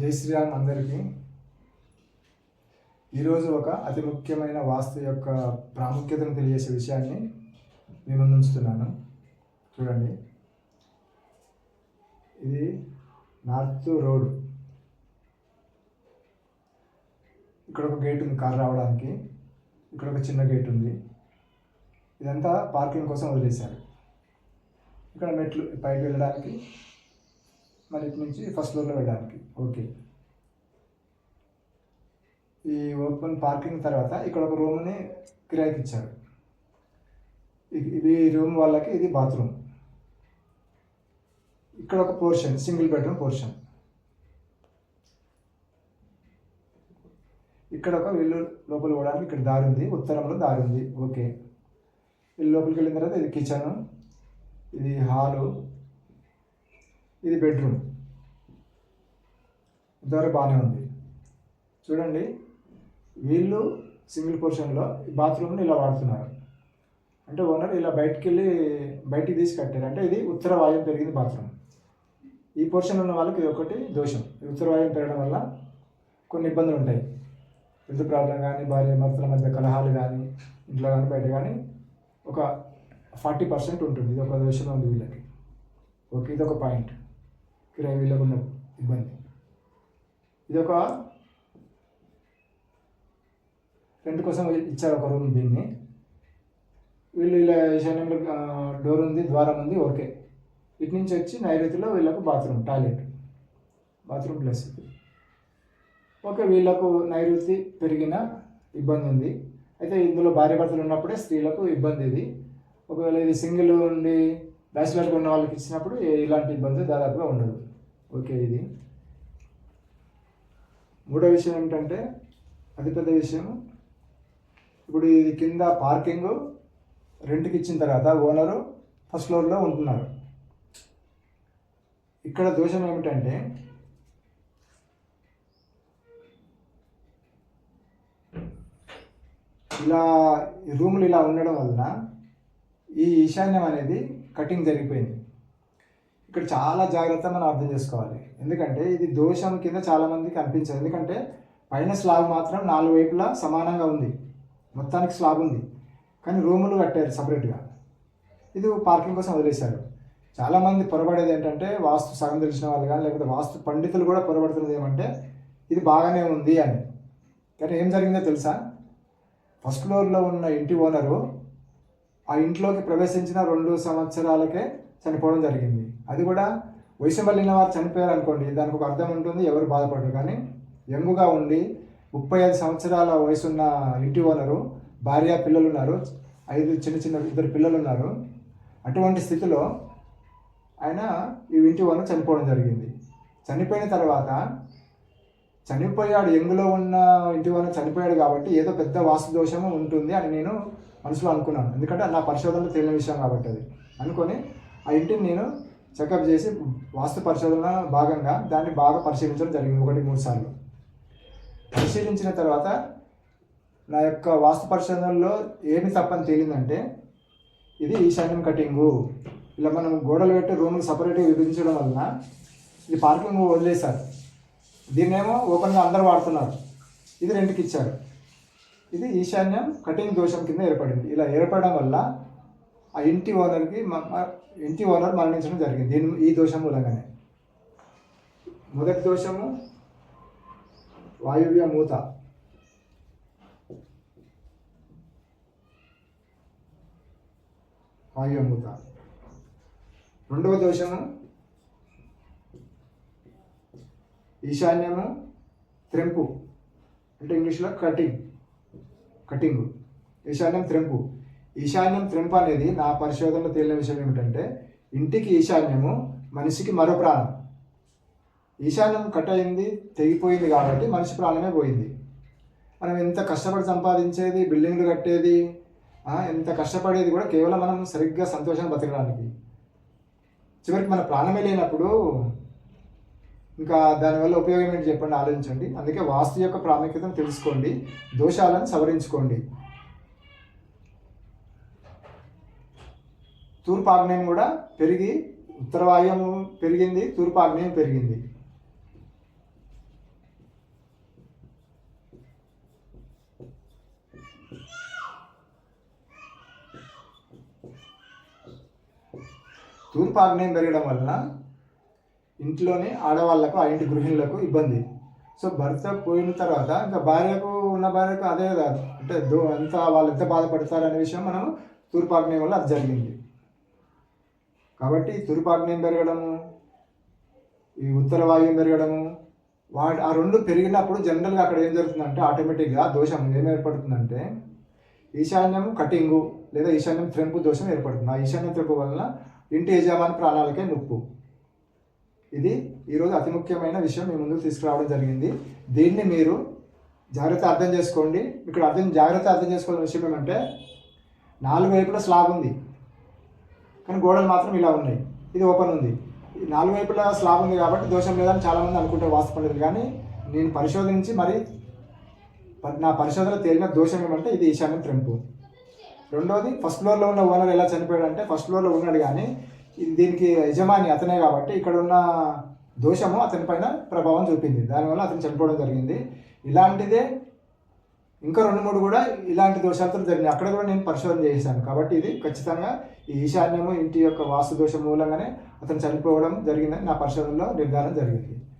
జై శ్రీరామ్ అందరికీ. ఈరోజు ఒక అతి ముఖ్యమైన వాస్తు యొక్క ప్రాముఖ్యతను తెలియజేసే విషయాన్ని మీ ఉంచుతున్నాను. చూడండి. ఇది నార్త్ రోడ్. ఇక్కడ ఒక గేట్ ఉంది కార్ రావడానికి. ఇక్కడ ఒక చిన్న గేట్ ఉంది. ఇదంతా పార్కింగ్ కోసం వదిలేశారు. ఇక్కడ మెట్లు పైకి వెళ్ళడానికి మరి ఇటు నుంచి ఫస్ట్ ఫ్లోర్లో వెళ్ళడానికి. ఓకే ఈ ఓపెన్ పార్కింగ్ తర్వాత ఇక్కడ ఒక రూమ్ని కిరాయికి ఇచ్చారు. ఇది రూమ్ వాళ్ళకి ఇది బాత్రూమ్ ఇక్కడ ఒక పోర్షన్ సింగిల్ బెడ్రూమ్ పోర్షన్ ఇక్కడ ఒక వీళ్ళు లోపల పోవడానికి ఇక్కడ దారి ఉంది ఉత్తరంలో దారి ఉంది. ఓకే వీళ్ళు లోపలికి వెళ్ళిన తర్వాత ఇది కిచెన్ ఇది హాలు ఇది బెడ్రూమ్ ఇంతవరకు బాగానే ఉంది. చూడండి వీళ్ళు సింగిల్ పోర్షన్లో బాత్రూమ్ని ఇలా వాడుతున్నారు. అంటే ఓనర్ ఇలా బయటికి వెళ్ళి బయటికి తీసి కట్టారు. అంటే ఇది ఉత్తర వాయువు పెరిగింది బాత్రూమ్. ఈ పోర్షన్ ఉన్న వాళ్ళకి ఇది ఒకటి దోషం. ఉత్తర వాయువు పెరగడం వల్ల కొన్ని ఇబ్బందులు ఉంటాయి. హెల్త్ ప్రాబ్లం కానీ భార్య భర్తల మధ్య కలహాలు కానీ ఇంట్లో కానీ బయట కానీ ఒక ఫార్టీ పర్సెంట్ ఉంటుంది. ఇది ఒక దోషం ఉంది వీళ్ళకి. ఓకే ఇది ఒక పాయింట్. కిరాయి వీళ్ళకు ఉన్న ఇబ్బంది. ఇది ఒక రెంట్ కోసం ఇచ్చారు ఒక రూమ్ దీన్ని. వీళ్ళు ఇలా ఈశాన్యంలో డోర్ ఉంది ద్వారం ఉంది ఓకే. ఇటు నుంచి వచ్చి నైరుతిలో వీళ్ళకు bathroom toilet. Bathroom plus okay వీళ్ళకు నైరుతి పెరిగిన ఇబ్బంది ఉంది. అయితే ఇందులో భార్య భర్తలు ఉన్నప్పుడే స్త్రీలకు ఇబ్బంది ఇది. ఒకవేళ ఇది సింగిల్ ఉండి బ్యాచిలర్గా ఉన్న వాళ్ళకి ఇచ్చినప్పుడు ఇలాంటి ఇబ్బంది దాదాపుగా ఉండదు. ఓకే ఇది. మూడో విషయం ఏంటంటే అతిపెద్ద విషయం ఇప్పుడు ఇది కింద పార్కింగ్ రెంట్కి ఇచ్చిన తర్వాత ఓనరు ఫస్ట్ ఫ్లోర్లో ఉంటున్నారు ఇక్కడ దోషం ఏమిటంటే ఇలా రూములు ఇలా ఉండడం వలన ఈ ఈశాన్యం అనేది కటింగ్ జరిగిపోయింది. ఇక్కడ చాలా జాగ్రత్త మనం అర్థం చేసుకోవాలి. ఎందుకంటే ఇది దోషం కింద చాలామందికి అనిపించదు. ఎందుకంటే పైన స్లాబ్ మాత్రం నాలుగు వైపులా సమానంగా ఉంది. మొత్తానికి స్లాబ్ ఉంది. కానీ రూములు కట్టారు సపరేట్గా. ఇది పార్కింగ్ కోసం వదిలేశారు. చాలామంది పొరబడేది ఏంటంటే వాస్తు సగం తెలిసిన వాళ్ళు కానీ లేకపోతే వాస్తు పండితులు కూడా పొరబడుతున్నది ఏమంటే ఇది బాగానే ఉంది అని. కానీ ఏం జరిగిందో తెలుసా? ఫస్ట్ ఫ్లోర్లో ఉన్న ఇంటి ఓనరు ఆ ఇంట్లోకి ప్రవేశించిన రెండు సంవత్సరాలకే చనిపోవడం జరిగింది. అది కూడా వయసు మళ్ళిన వారు చనిపోయారు అనుకోండి దానికి ఒక అర్థం ఉంటుంది ఎవరు బాధపడరు. కానీ యంగుగా ఉండి ముప్పై ఐదు సంవత్సరాల వయసున్న ఇంటి ఓనరు భార్య పిల్లలు ఉన్నారు ఐదు చిన్న చిన్న ఇద్దరు పిల్లలు ఉన్నారు అటువంటి స్థితిలో ఆయన ఈ ఇంటి ఓనర్ చనిపోవడం జరిగింది. చనిపోయిన తర్వాత చనిపోయాడు ఎంగులో ఉన్న ఇంటి ఓనర్ చనిపోయాడు కాబట్టి ఏదో పెద్ద వాస్తు దోషము ఉంటుంది అని నేను మనసులో అనుకున్నాను. ఎందుకంటే నా పరిశోధనలో తేలిన విషయం కాబట్టి అది. అనుకొని ఆ ఇంటిని నేను చెకప్ చేసి వాస్తు పరిశోధన భాగంగా దాన్ని బాగా పరిశీలించడం జరిగింది ఒకటి మూడు సార్లు. పరిశీలించిన తర్వాత నా యొక్క వాస్తు పరిశోధనలో ఏమి తప్పని తేలిందంటే ఇది ఈశాన్యం కటింగు. ఇలా మనం గోడలు పెట్టి రూమ్లు సపరేట్గా విభజించడం వలన ఇది పార్కింగ్ వదిలేశారు. దీన్నేమో ఓపెన్గా అందరూ వాడుతున్నారు. ఇది రెంట్కి ఇచ్చారు. ఇది ఈశాన్యం కటింగ్ దోషం కింద ఏర్పడింది. ఇలా ఏర్పడడం వల్ల ఆ ఇంటి ఓనర్కి ఇంటి ఓనర్ మరణించడం జరిగింది. దీని ఈ దోషం మూలంగానే. మొదటి దోషము వాయువ్య మూత. వాయువ్య మూత. రెండవ దోషము ఈశాన్యము త్రెంపు. అంటే ఇంగ్లీష్లో కటింగ్. కటింగ్. ఈశాన్యం త్రెంపు. ఈశాన్యం త్రింప అనేది నా పరిశోధనలో తేలిన విషయం ఏమిటంటే ఇంటికి ఈశాన్యము మనిషికి మరో ప్రాణం. ఈశాన్యం కట్ అయింది తెగిపోయింది కాబట్టి మనిషి ప్రాణమే పోయింది. మనం ఎంత కష్టపడి సంపాదించేది బిల్డింగ్లు కట్టేది ఎంత కష్టపడేది కూడా కేవలం మనం సరిగ్గా సంతోషంగా బతకడానికి. చివరికి మన ప్రాణమే లేనప్పుడు ఇంకా దానివల్ల ఉపయోగం ఏంటి చెప్పండి ఆలోచించండి. అందుకే వాస్తు యొక్క ప్రాముఖ్యతను తెలుసుకోండి దోషాలను సవరించుకోండి. తూర్పు ఆగ్నేయం కూడా పెరిగి ఉత్తర పెరిగింది తూర్పు ఆగ్నేయం పెరిగింది. తూర్పు ఆగ్నేయం పెరగడం వలన ఇంట్లోని ఆడవాళ్ళకు ఆ ఇంటి గృహిణులకు ఇబ్బంది. సో భర్త పోయిన తర్వాత ఇంకా భార్యకు ఉన్న భార్యకు అదే కాదు. అంటే అంత ఎంత వాళ్ళు ఎంత బాధపడతారు అనే విషయం మనం తూర్పు ఆగ్నేయం వల్ల అది జరిగింది. కాబట్టి తూర్పు పెరగడము ఈ ఉత్తర వాయువు పెరగడము వాటి ఆ రెండు పెరిగినప్పుడు జనరల్గా అక్కడ ఏం జరుగుతుందంటే ఆటోమేటిక్గా దోషం ఏం ఏర్పడుతుందంటే ఈశాన్యం కటింగు లేదా ఈశాన్యం త్రెంపు దోషం ఏర్పడుతుంది. ఆ ఈశాన్యం త్రెంపు వలన ఇంటి యజమాని ప్రాణాలకే నొప్పు. ఇది ఈరోజు అతి ముఖ్యమైన విషయం మీ ముందుకు తీసుకురావడం జరిగింది. దీన్ని మీరు జాగ్రత్త అర్థం చేసుకోండి. ఇక్కడ అర్థం జాగ్రత్త అర్థం చేసుకోవాల్సిన విషయం ఏమంటే నాలుగు వైపుల స్లాబ్ ఉంది. కానీ గోడలు మాత్రం ఇలా ఉన్నాయి. ఇది ఓపెన్ ఉంది. నాలుగు వైపులా స్లాబ్ ఉంది కాబట్టి దోషం లేదని చాలామంది అనుకుంటారు వాస్తు పండితులు. కానీ నేను పరిశోధించి మరి నా పరిశోధన తేలిన దోషం ఏమంటే ఇది ఈశాన్య త్రెంపు. రెండోది ఫస్ట్ ఫ్లోర్లో ఉన్న ఓనర్ ఎలా చనిపోయాడు అంటే ఫస్ట్ ఫ్లోర్లో ఉన్నాడు కానీ దీనికి యజమాని అతనే కాబట్టి ఇక్కడ ఉన్న దోషము అతని పైన ప్రభావం చూపింది. దానివల్ల అతను చనిపోవడం జరిగింది. ఇలాంటిదే ఇంకా రెండు మూడు కూడా ఇలాంటి దోషాలతో జరిగింది అక్కడ కూడా నేను పరిశోధన చేశాను. కాబట్టి ఇది ఖచ్చితంగా ఈ ఈశాన్యము ఇంటి యొక్క వాస్తు దోషం మూలంగానే అతను చనిపోవడం జరిగిందని నా పరిశోధనలో నిర్ధారణ జరిగింది.